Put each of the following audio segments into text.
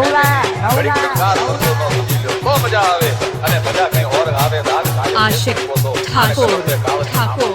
મજા આવે અને બધા કઈ ઓર આવે ઠાકોર ઠાકોર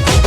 music.